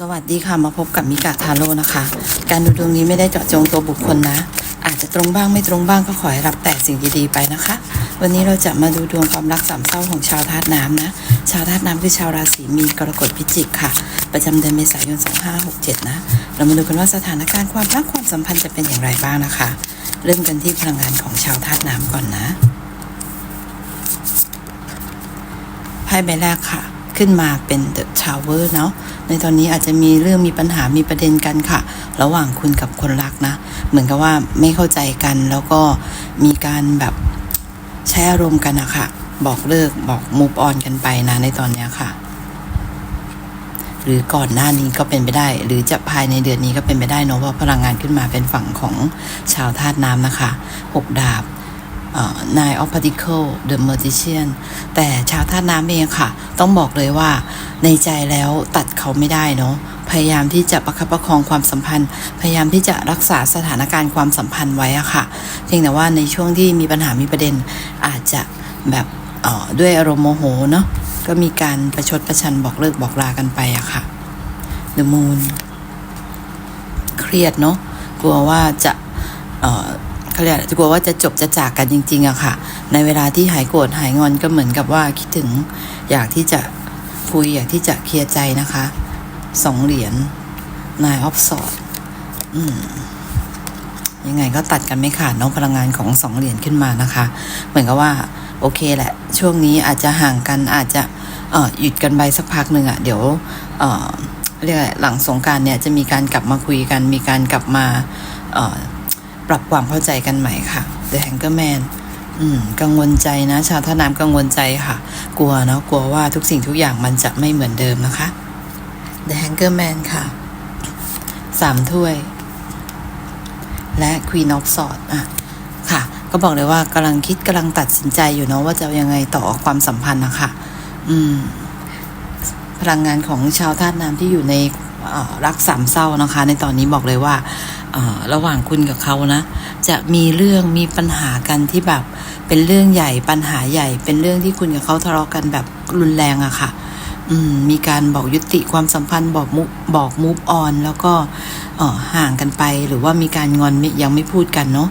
สวัสดีค่ะมาพบกับมิกาทาโร่นะคะ การดูดวงนี้ไม่ได้เจาะจงตัวบุคคลนะ อาจจะตรงบ้างไม่ตรงบ้างก็ขอให้รับแต่สิ่งดีๆไปนะคะ วันนี้เราจะมาดูดวงความรักสามเศร้าของชาวธาตุน้ำนะ ชาวธาตุน้ำคือชาวราศีมีนกรกฎพิจิกค่ะ ประจำเดือนเมษายน 2567 นะ เรามาดูกันว่าสถานการณ์ความรักความสัมพันธ์จะเป็นอย่างไรบ้างนะคะ เริ่มกันที่พลังงานของชาวธาตุน้ำก่อนนะไพ่ใบแรกค่ะ ขึ้นมาเป็น The Tower เนาะในตอนนี้อาจจะมีเรื่องมีปัญหามีประเด็นกันค่ะ ระหว่างคุณกับคนรักนะ เหมือนกับว่าไม่เข้าใจกันแล้วก็มีการแบบใช้อารมณ์กันอะค่ะ บอกเลิกบอกมูฟออนกันไปนะในตอนนี้ค่ะ หรือก่อนหน้านี้ก็เป็นไปได้ หรือจะภายในเดือนนี้ก็เป็นไปได้เนอะว่าพลังงานขึ้นมาเป็นฝั่งของชาวธาตุน้ำนะคะหกดาบ นายออฟพาร์ติเคิลเดอะเมอร์ติเชียนแต่ชาวท่าน้ำเองค่ะ ต้องบอกเลยว่าในใจแล้วตัดเขาไม่ได้เนาะพยายามที่จะประคับประคองความสัมพันธ์ พยายามที่จะรักษาสถานการณ์ความสัมพันธ์ไว้อะค่ะ เพียงแต่ว่าในช่วงที่มีปัญหามีประเด็นอาจจะแบบด้วยอารมณ์โมโหเนาะก็มีการประชดประชันบอกเลิกบอกลากันไปอะค่ะ The Moon เครียดเนาะกลัวว่าจะ เขาเรียกกลัวว่าจะจบจะจากกันจริงๆอะค่ะ ในเวลาที่หายโกรธหายงอนก็เหมือนกับว่าคิดถึงอยากที่จะคุยอยากที่จะเคลียร์ใจนะคะสองเหรียญนายออฟสอดยังไงก็ตัดกันไม่ขาดน้องพลังงานของสองเหรียญขึ้นมานะคะ เหมือนกับว่า โอเคแหละ ช่วงนี้อาจจะห่างกันอาจจะเอ่อหยุดกันไปสักพักหนึ่งอะเดี๋ยวเอ่อเรียกหลังสงการเนี่ยจะมีการกลับมาคุยกันมีการกลับมาเอ่อ ปรับความเข้าใจกันใหม่ค่ะ The Hanger Man อืม กังวลใจนะ ชาวท่าน้ำกังวลใจค่ะ กลัวเนาะกลัวว่าทุกสิ่งทุกอย่างมันจะไม่เหมือนเดิมนะคะ The Hanger Man ค่ะสามถ้วย และ Queen of Swords อะค่ะ ก็บอกเลยว่ากำลังคิดกำลังตัดสินใจอยู่เนาะว่าจะยังไงต่อความสัมพันธ์นะคะ อืมพลังงานของชาวธาตุน้ำที่อยู่ใน รักสามเศร้านะคะ ในตอนนี้บอกเลยว่าระหว่างคุณกับเขานะ จะมีเรื่องมีปัญหากันที่แบบเป็นเรื่องใหญ่ปัญหาใหญ่ เป็นเรื่องที่คุณกับเขาทะเลาะกันแบบรุนแรงอะค่ะมมีการบอกยุติความสัมพันธ์บอกมุบอกมูฟออนแล้วก็ห่างกันไปหรือว่ามีการงอนยังไม่พูดกันเนาะ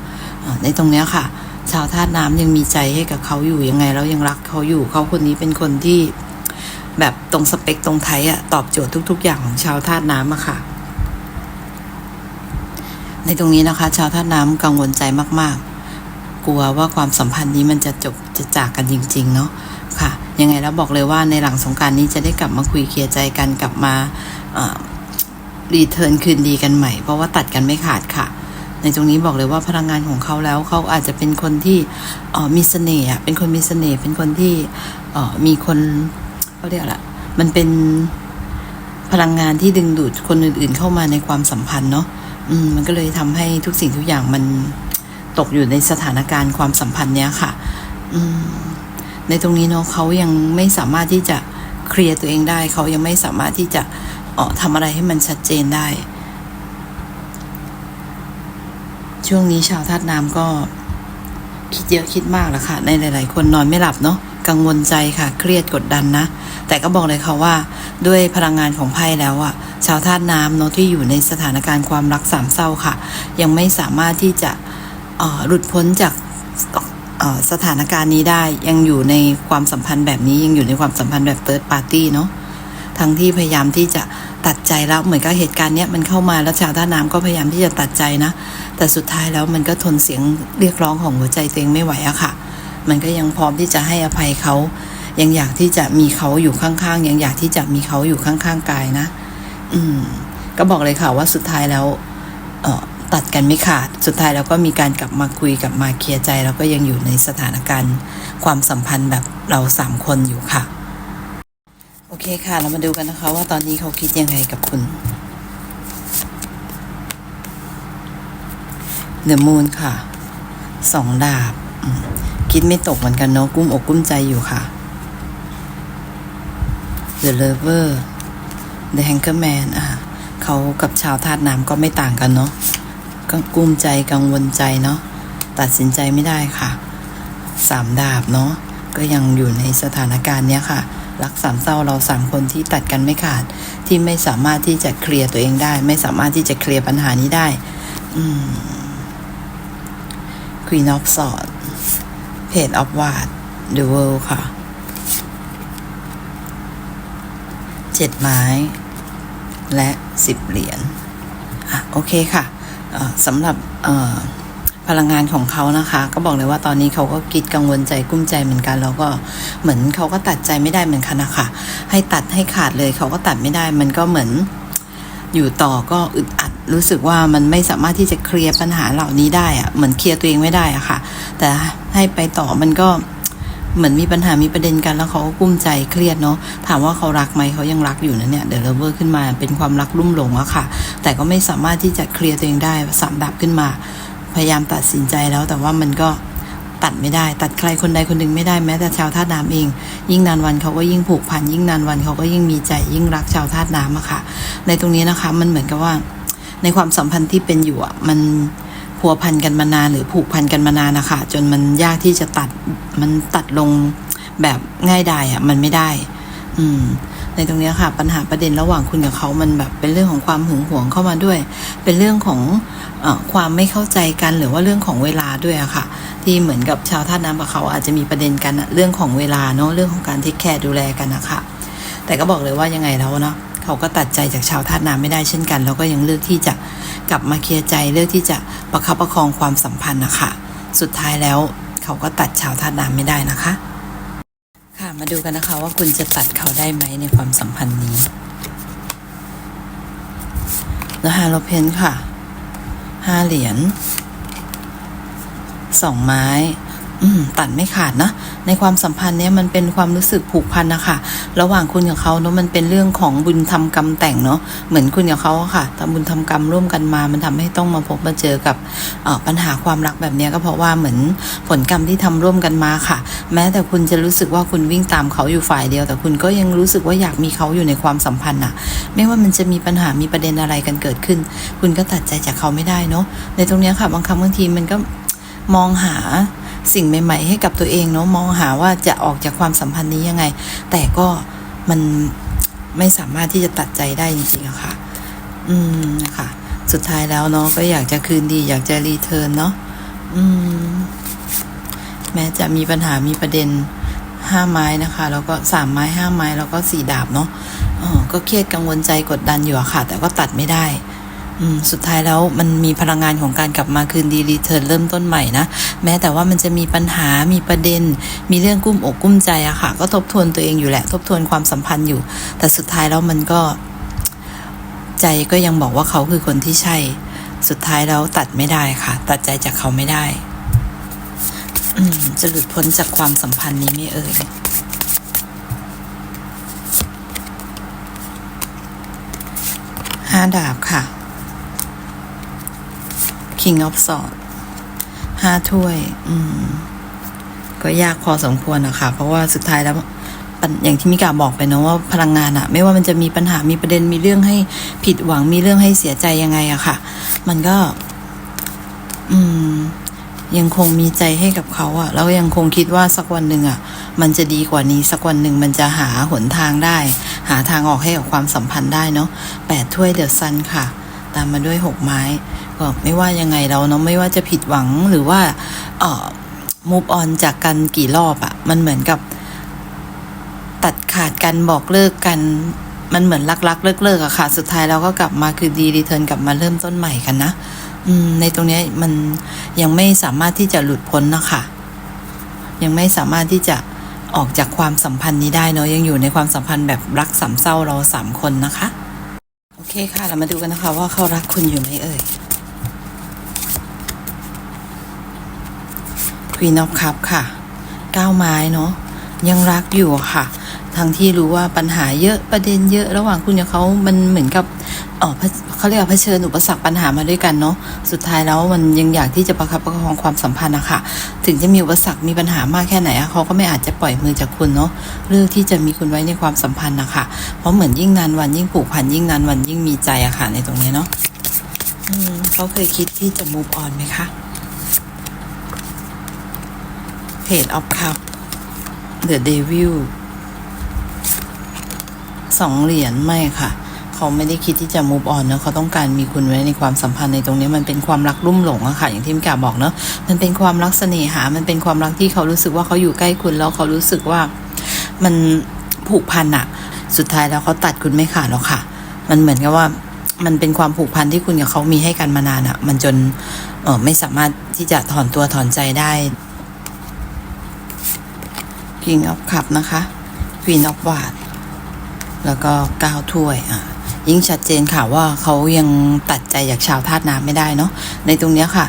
ในตรงเนี้ยค่ะ ชาวธาตุน้ำยังมีใจให้กับเขาอยู่ยังไงแล้วยังรักเขาอยู่เขาคนนี้เป็นคนที่ แบบตรงสเปคตรงไทยอะตอบโจทย์ทุก ๆ อย่างของชาวธาตุน้ำอะค่ะ ในตรงนี้นะคะ ชาวธาตุน้ำกังวลใจมาก ๆ กลัวว่าความสัมพันธ์นี้มันจะจบจะจากกันจริง ๆ เนาะค่ะ ยังไงแล้วบอกเลยว่าในหลังสงการนี้จะได้กลับมาคุยเคลียร์ใจกันกลับมารีเทิร์นคืนดีกันใหม่ เพราะว่าตัดกันไม่ขาดค่ะ ในตรงนี้บอกเลยว่าพลังงานของเขาแล้วเขาอาจจะเป็นคนที่ออมีเสน่ห์อะเป็นคนมีเสน่ห์เป็นคนที่ออมีคน เขาเรียกอะมันเป็นพลังงานที่ดึงดูดคนอื่น ๆ เข้ามาในความสัมพันธ์เนาะอืม มันก็เลยทำให้ทุกสิ่งทุกอย่างมันตกอยู่ในสถานการณ์ความสัมพันธ์เนี้ยค่ะ อืม ในตรงนี้เนาะเขายังไม่สามารถที่จะเคลียร์ตัวเองได้ เขายังไม่สามารถที่จะเออทำอะไรให้มันชัดเจนได้ ช่วงนี้ชาวธาตุน้ำก็คิดเยอะคิดมากแล้วค่ะ ในหลาย ๆ คนนอนไม่หลับเนาะ กังวลใจค่ะ เครียดกดดันนะ แต่ก็บอกเลยค่ะว่า ด้วยพลังงานของไพ่แล้วอะชาวธาตุน้ำเนาะที่อยู่ในสถานการณ์ความรักสามเศร้าค่ะ ยังไม่สามารถที่จะหลุดพ้นจากสถานการณ์นี้ได้ยังอยู่ในความสัมพันธ์แบบนี้ยังอยู่ในความสัมพันธ์แบบเติร์ดปาร์ตี้เนาะทั้งที่พยายามที่จะตัดใจแล้วเหมือนกับเหตุการณ์เนี้ยมันเข้ามาแล้วชาวท่าน้ำก็พยายามที่จะตัดใจนะ แต่สุดท้ายแล้วมันก็ทนเสียงเรียกร้องของหัวใจตัวเองไม่ไหวอะค่ะ มันก็ยังพร้อมที่จะให้อภัยเขา ยังอยากที่จะมีเขาอยู่ข้างๆ ยังอยากที่จะมีเขาอยู่ข้างๆกายนะ อืม ก็บอกเลยค่ะว่าสุดท้ายแล้ว เอ่อตัดกันไม่ขาด สุดท้ายแล้วก็มีการกลับมาคุยกับมาเคลียร์ใจ แล้วก็ยังอยู่ในสถานการณ์ ความสัมพันธ์แบบเราสามคนอยู่ค่ะ โอเคค่ะ เรามาดูกันนะคะ ว่าตอนนี้เขาคิดยังไงกับคุณ The Moon ค่ะสองดาบ คิดไม่ตกเหมือนกันเนาะกุ้มอกกุ้มใจอยู่ค่ะ The Lover The Hanger Man อะเขากับชาวธาตุน้ำก็ไม่ต่างกันเนาะก็กุ้มใจกังวลใจเนาะตัดสินใจไม่ได้ค่ะสามดาบเนาะก็ยังอยู่ในสถานการณ์เนี้ยค่ะ รักสามเศร้าเราสามคนที่ตัดกันไม่ขาด ที่ไม่สามารถที่จะเคลียร์ตัวเองได้ ไม่สามารถที่จะเคลียร์ปัญหานี้ได้ อืม Queen of Swords Page of Wands The World ค่ะเจ็ดไม้ และสิบเหรียญอะโอเคค่ะสำหรับพลังงานของเขานะคะ ก็บอกเลยว่าตอนนี้เขาก็กิดกังวลใจกุ้มใจเหมือนกัน แล้วก็เหมือนเขาก็ตัดใจไม่ได้เหมือนกันนะคะให้ตัดให้ขาดเลยเขาก็ตัดไม่ได้มันก็เหมือนอยู่ต่อก็อึด รู้สึกว่ามันไม่สามารถที่จะเคลียร์ปัญหาเหล่านี้ได้อะเหมือนเคลียร์ตัวเองไม่ได้อะค่ะ แต่ให้ไปต่อมันก็เหมือนมีปัญหามีประเด็นกันแล้วเขาก็กุ้มใจเครียดเนาะถามว่าเขารักไหมเขายังรักอยู่นะเนี่ยเดี๋ยวเลเวอร์ขึ้นมาเป็นความรักลุ่มหลงอะค่ะ แต่ก็ไม่สามารถที่จะเคลียร์ตัวเองได้สามดับขึ้นมา พยายามตัดสินใจแล้วแต่ว่ามันก็ตัดไม่ได้ ตัดใครคนใดคนหนึ่งไม่ได้แม้แต่ชาวธาตุน้ำเอง ยิ่งนานวันเขาก็ยิ่งผูกพันยิ่งนานวันเขาก็ยิ่งมีใจยิ่งรักชาวธาตุน้ำอะค่ะ ในตรงนี้นะคะมันเหมือนกับว่า ในความสัมพันธ์ที่เป็นอยู่อะมันพัวพันกันมานานหรือผูกพันกันมานานนะคะจนมันยากที่จะตัดมันตัดลงแบบง่ายดายอะมันไม่ได้ อืม ในตรงนี้ค่ะ ปัญหาประเด็นระหว่างคุณกับเขามันแบบเป็นเรื่องของความหึงหวงเข้ามาด้วย เป็นเรื่องของอความไม่เข้าใจกันหรือว่าเรื่องของเวลาด้วยอะค่ะ ที่เหมือนกับชาวท่าตุน้ำกับเขาอาจจะมีประเด็นกันเรื่องของเวลาเนาะเรื่องของการเทคแคร์ดูแลกันนะคะแต่ก็บอกเลยว่ายังไงแล้วเนาะ เขาก็ตัดใจจากชาวท่าตุน้ำไม่ได้เช่นกัน แล้วก็ยังเลือกที่จะกลับมาเคลียร์ใจเลือกที่จะประคับประคองความสัมพันธ์นะคะสุดท้ายแล้วเขาก็ตัดชาวท่าตุน้ำไม่ได้นะคะ ค่ะมาดูกันนะคะว่าคุณจะตัดเขาได้ไหมในความสัมพันธ์นี้แล้วฮาโลเพนค่ะห้าเหรียญสองไม้ อืมตัดไม่ขาดนะ ในความสัมพันธ์เนี้ยมันเป็นความรู้สึกผูกพันนะคะระหว่างคุณกับเขาเนาะมันเป็นเรื่องของบุญทำกรรมแต่งเนาะเหมือนคุณกับเขาอะค่ะทำบุญทำกรรมร่วมกันมา มันทำให้ต้องมาพบมาเจอกับปัญหาความรักแบบเนี้ยก็เพราะว่าเหมือนผลกรรมที่ทำร่วมกันมาค่ะ แม้แต่คุณจะรู้สึกว่าคุณวิ่งตามเขาอยู่ฝ่ายเดียว แต่คุณก็ยังรู้สึกว่าอยากมีเขาอยู่ในความสัมพันธ์อะไม่ว่ามันจะมีปัญหามีประเด็นอะไรกันเกิดขึ้น คุณก็ตัดใจจากเขาไม่ได้เนาะในตรงเนี้ยค่ะบางครั้งบางทีมันก็มองหา สิ่งใหม่ ๆ ให้กับตัวเองเนาะมองหาว่าจะออกจากความสัมพันธ์นี้ยังไง แต่ก็มันไม่สามารถที่จะตัดใจได้จริงๆค่ะ อืมนะคะสุดท้ายแล้วเนาะก็อยากจะคืนดี อยากจะรีเทิร์นเนาะอืม แม้จะมีปัญหามีประเด็นห้าไม้นะคะ แล้วก็สามไม้ห้าไม้แล้วก็สี่ดาบเนาะเออก็เครียดกังวลใจกดดันอยู่อะค่ะ แต่ก็ตัดไม่ได้ สุดท้ายแล้วมันมีพลังงานของการกลับมาคืนดีรีเทิร์นเริ่มต้นใหม่นะ แม้แต่ว่ามันจะมีปัญหามีประเด็น มีเรื่องกุ้มอกกุ้มใจอะค่ะ ก็ทบทวนตัวเองอยู่แหละ ทบทวนความสัมพันธ์อยู่ แต่สุดท้ายแล้วมันก็ ใจก็ยังบอกว่าเขาคือคนที่ใช่ สุดท้ายแล้วตัดไม่ได้ค่ะ ตัดใจจากเขาไม่ได้จะหลุดพ้นจากความสัมพันธ์นี้ไม่เอ่ยห้าดาบค่ะ King of Swords ห้าถ้วย อืม ก็ยากพอสมควรนะคะ เพราะว่าสุดท้ายแล้วอย่างที่มิกาบอกไปเนะว่าพลังงานอะไม่ว่ามันจะมีปัญหามีประเด็นมีเรื่องให้ผิดหวังมีเรื่องให้เสียใจยังไงอะค่ะ มันก็ อืม ยังคงมีใจให้กับเขาอะแล้วยังคงคิดว่าสักวันหนึ่งอะมันจะดีกว่านี้สักวันหนึ่งมันจะหาหนทางได้ หาทางออกให้กับความสัมพันธ์ได้เนาะแปดถ้วยเดอะซันค่ะ ตามมาด้วยหกไม้ก็ไม่ว่ายังไงเราเนาะไม่ว่าจะผิดหวังหรือว่าเอ่อมูฟออนจากกันกี่รอบอะมันเหมือนกับ ตัดขาดกันบอกเลิกกัน มันเหมือนรักๆเลิกๆอะค่ะ สุดท้ายเราก็กลับมาคือดีรีเทิร์นกลับมาเริ่มต้นใหม่กันนะอืมในตรงนี้มันยังไม่สามารถที่จะหลุดพ้นนะคะยังไม่สามารถที่จะออกจากความสัมพันธ์นี้ได้เนาะยังอยู่ในความสัมพันธ์แบบรักสามเศร้าเราสามคนนะคะ เคค่ะ เรามาดูกันนะคะว่าเขารักคุณอยู่ไหมเอ่ย Queen of Cup ค่ะก้าวไม้เนาะยังรักอยู่ค่ะ ทั้งที่รู้ว่าปัญหาเยอะประเด็นเยอะระหว่างคุณกับเขามันเหมือนกับอ๋อพ เขาเรียกเผชิญอุปสรรคปัญหามาด้วยกันเนาะสุดท้ายแล้วมันยังอยากที่จะประคับประคองความสัมพันธ์อะค่ะถึงจะมีอุปสรรคมีปัญหามากแค่ไหนอะเขาก็ไม่อาจจะปล่อยมือจากคุณเนาะเลือกที่จะมีคุณไว้ในความสัมพันธ์นะคะเพราะเหมือนยิ่งนานวันยิ่งผูกพันยิ่งนานวันยิ่งมีใจอะค่ะในตรงนี้เนาะเขาเคยคิดที่จะ move on ไหมคะ Page of Cup The Devil สองเหรียญไม่ค่ะ เขาไม่ได้คิดที่จะ move on เนะเขาต้องการมีคุณไว้ในความสัมพันธ์ในตรงนี้มันเป็นความรักรุ่มหลงอะค่ะ อย่างที่มิกาบอกเนอะมันเป็นความรักเสน่หา มันเป็นความรักที่เขารู้สึกว่าเขาอยู่ใกล้คุณแล้วเขารู้สึกว่ามันผูกพันอะสุดท้ายแล้วเขาตัดคุณไม่ขาดหรอกค่ะ มันเหมือนกับว่ามันเป็นความผูกพันที่คุณกับเขามีให้กันมานานอะมันจนเออไม่สามารถที่จะถอนตัวถอนใจได้ King of Cup นะคะ Queen of w a d แล้วก็ก้าวถ้วยอะ ยิ่งชัดเจนค่ะว่าเขายังตัดใจจากชาวธาตุน้ำไม่ได้เนาะในตรงเนี้ยค่ะ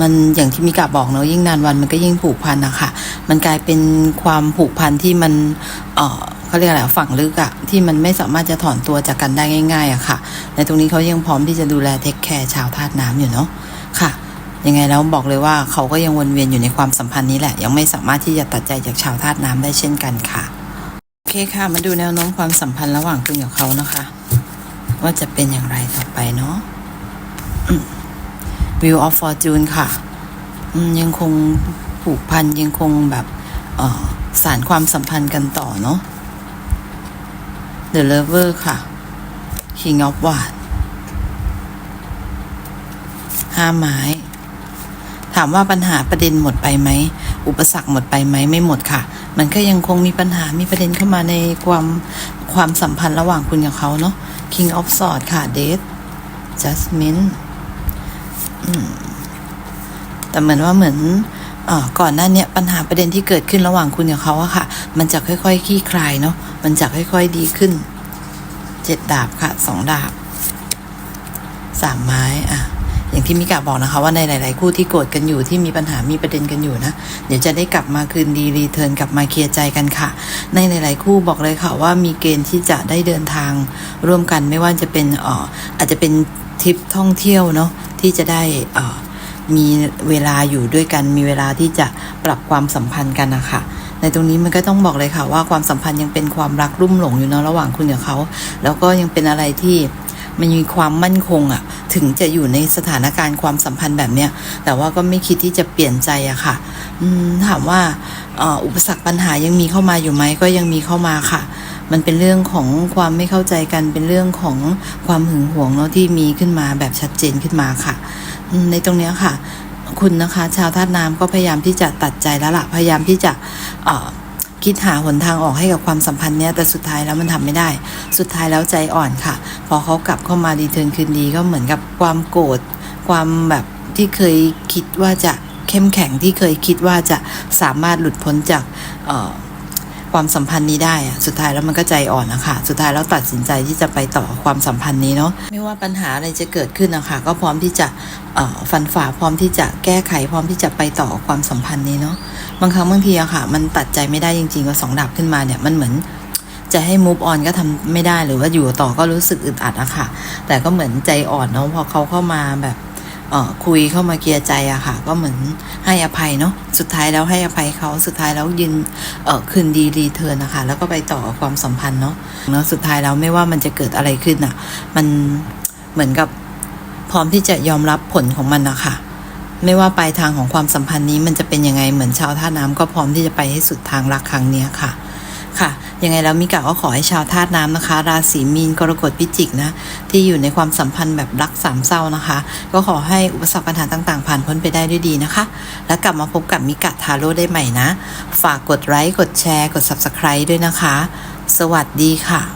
มันอย่างที่มิกาบอกเนาะยิ่งนานวันมันก็ยิ่งผูกพันนะคะมันกลายเป็นความผูกพันที่มันเออเขาเรียกอะไรฝังลึกอะที่มันไม่สามารถจะถอนตัวจากกันได้ง่ายๆอะค่ะ ในตรงนี้เขายังพร้อมที่จะดูแลเทคแคร์ชาวธาตุน้ำอยู่เนาะค่ะ ยังไงแล้วบอกเลยว่าเขาก็ยังวนเวียนอยู่ในความสัมพันธ์นี้แหละ ยังไม่สามารถที่จะตัดใจจากชาวธาตุน้ำได้เช่นกันค่ะโอเคค่ะมาดูแนวโน้มความสัมพันธ์ระหว่างคุณกับเขานะคะ ว่าจะเป็นอย่างไรต่อไปเนาะ Wheel of Fortune ค่ะ ยังคงผูกพันยังคงแบบสารความสัมพันธ์กันต่อเนาะ The Lover ค่ะ King of w a d ห้าไม้ ถามว่าปัญหาประเด็นหมดไปไหม อุปสรรคหมดไปไหมไม่หมดค่ะ มันก็ยังคงมีปัญหามีประเด็นเข้ามาในความความสัมพันธ์ระหว่างคุณกับเขาเนาะ King of Swords ค่ะ Death Judgment แต่เหมือนว่าเหมือนอก่อนหน้านี้ปัญหาประเด็นที่เกิดขึ้นระหว่างคุณกับเขาอะค่ะ มันจะค่อยๆคลี่คลายเนาะมันจะค่อยๆดีขึ้นเจ็ดดาบค่ะสองดาบสามไม้อะอย่าง ที่มิกาบอกนะคะ ว่าในหลาย ๆ คู่ที่โกรธกันอยู่ที่มีปัญหามีประเด็นกันอยู่นะ เดี๋ยวจะได้กลับมาคืนดีรีเทิร์นกลับมาเคลียร์ใจกันค่ะ ในหลาย ๆ คู่บอกเลยค่ะว่ามีเกณฑ์ที่จะได้เดินทาง ร่วมกันไม่ว่าจะเป็นอ่ออาจจะเป็นทริปท่องเที่ยวเนาะที่จะได้อ่อมีเวลาอยู่ด้วยกัน มีเวลาที่จะปรับความสัมพันธ์กันนะคะในตรงนี้มันก็ต้องบอกเลยค่ะว่าความสัมพันธ์ยังเป็นความรักรุ่มหลงอยู่เนาะระหว่างคุณกับเขา แล้วก็ยังเป็นอะไรที่มันมีความมั่นคงอะ ถึงจะอยู่ในสถานการณ์ความสัมพันธ์แบบเนี้ยแต่ว่าก็ไม่คิดที่จะเปลี่ยนใจอะค่ะถามว่าอุปสรรคปัญหายังมีเข้ามาอยู่ไหมก็ยังมีเข้ามาค่ะ มันเป็นเรื่องของความไม่เข้าใจกันเป็นเรื่องของความหึงหวงเนาะที่มีขึ้นมาแบบชัดเจนขึ้นมาค่ะ ในตรงเนี้ยค่ะ คุณนะคะ ชาวธาตุน้ำก็พยายามที่จะตัดใจแล้วล่ะพยายามที่จะ คิดหาหนทางออกให้กับความสัมพันธ์เนี้ยแต่สุดท้ายแล้วมันทำไม่ได้ สุดท้ายแล้วใจอ่อนค่ะ พอเขากลับเข้ามาดีเทิร์นคืนดีก็เหมือนกับความโกรธความแบบที่เคยคิดว่าจะเข้มแข็งที่เคยคิดว่าจะสามารถหลุดพ้นจากเออ ความสัมพันธ์นี้ได้อะสุดท้ายแล้วมันก็ใจอ่อนนะคะสุดท้ายแล้วตัดสินใจที่จะไปต่อความสัมพันธ์นี้เนาะไม่ว่าปัญหาอะไรจะเกิดขึ้นนะคะก็พร้อมที่จะฟันฝ่าพร้อมที่จะแก้ไข พร้อมที่จะไปต่อความสัมพันธ์นี้เนาะบางครั้งบางทีอะค่ะ มันตัดใจไม่ได้จริงๆว่าสองดาบขึ้นมาเนี่ยมันเหมือนจะให้ move on ก็ทำไม่ได้หรือว่าอยู่ต่อก็รู้สึกอึดอัดอะค่ะ แต่ก็เหมือนใจอ่อนเนาะพอเขาเข้ามาแบบ คุยเข้ามาเคลียร์ใจอะค่ะ ก็เหมือนให้อภัยเนาะสุดท้ายแล้วให้อภัยเขาสุดท้ายแล้วยืนเคืนดีรีเทิร์นนะคะแล้วก็ไปต่อความสัมพันธ์เนาะเนาะสุดท้ายแล้วไม่ว่ามันจะเกิดอะไรขึ้นอะมันเหมือนกับพร้อมที่จะยอมรับผลของมันนะคะไม่ว่าปลายทางของความสัมพันธ์นี้มันจะเป็นยังไงเหมือนชาวท่าน้ำก็พร้อมที่จะไปให้สุดทางรักครั้งเนี้ยค่ะ ยังไงแล้วมิกะก็ขอให้ชาวธาตุน้ำนะคะ ราศีมีนกรกฎพิจิกนะ ที่อยู่ในความสัมพันธ์แบบรักสามเศร้านะคะ ก็ขอให้อุปสรรคปัญหาต่างๆ ผ่านพ้นไปได้ด้วยดีนะคะ แล้วกลับมาพบกับมิกะทาโร่ได้ใหม่นะ ฝากกดไลค์กดแชร์ กด Subscribe ด้วยนะคะ สวัสดีค่ะ